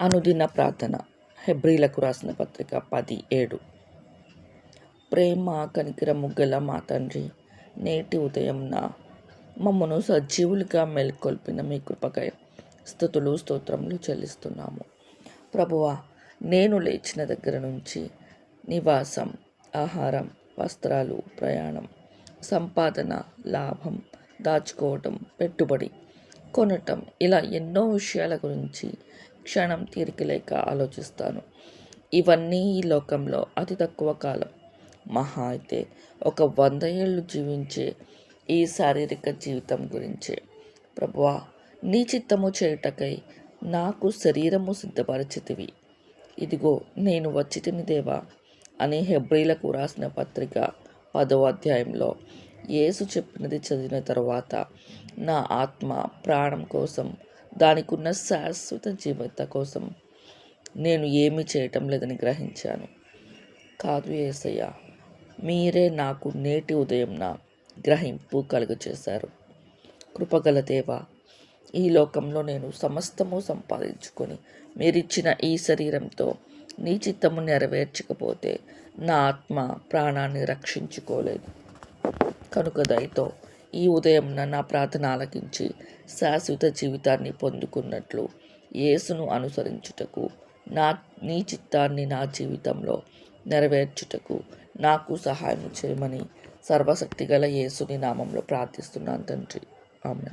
అనుదిన ప్రార్థన. హెబ్రీలకు రాసిన పత్రిక పది ఏడు ప్రేమ కనికిర ముగ్గల మా తండ్రి నేటి ఉదయంన మమ్మను సజీవులుగా మేల్కొల్పిన మీ కృపకై స్థుతులు స్తోత్రములు చెల్లిస్తున్నాము. ప్రభువా నేను లేచిన దగ్గర నుంచి నివాసం ఆహారం వస్త్రాలు ప్రయాణం సంపాదన లాభం దాచుకోవటం పెట్టుబడి కొనటం ఇలా ఎన్నో విషయాల గురించి క్షణం తీరిక లేక ఆలోచిస్తాను. ఇవన్నీ ఈ లోకంలో అతి తక్కువ కాలం. మహా అయితే ఒక వంద ఏళ్ళు జీవించే ఈ శారీరక జీవితం గురించే. ప్రభువా నీ చిత్తము చేయుటకై నాకు శరీరము సిద్ధపరిచితివి. ఇదిగో నేను వచ్చితిని దేవా అని హెబ్రిలకు రాసిన పత్రిక పదో అధ్యాయంలో యేసు చెప్పినది చదివిన తర్వాత నా ఆత్మ ప్రాణం కోసం దానికి ఉన్న శాశ్వత జీవిత కోసం నేను ఏమీ చేయటం లేదని గ్రహించాను. కాదు ఏసయ్య మీరే నాకు నేటి ఉదయంన గ్రహింపు కలుగు చేశారు. కృపగల దేవ ఈ లోకంలో నేను సమస్తము సంపాదించుకొని మీరిచ్చిన ఈ శరీరంతో నీ చిత్తము నెరవేర్చకపోతే నా ఆత్మ ప్రాణాన్ని రక్షించుకోలేదు. కనుక దయతో ఈ ఉదయం నా ప్రార్థన ఆలకించి శాశ్వత జీవితాన్ని పొందుకున్నట్లు యేసును అనుసరించుటకు నా నీ చిత్తాన్ని నా జీవితంలో నెరవేర్చుటకు నాకు సహాయం చేయమని సర్వశక్తిగల యేసుని నామంలో ప్రార్థిస్తున్నాను తండ్రి. ఆమె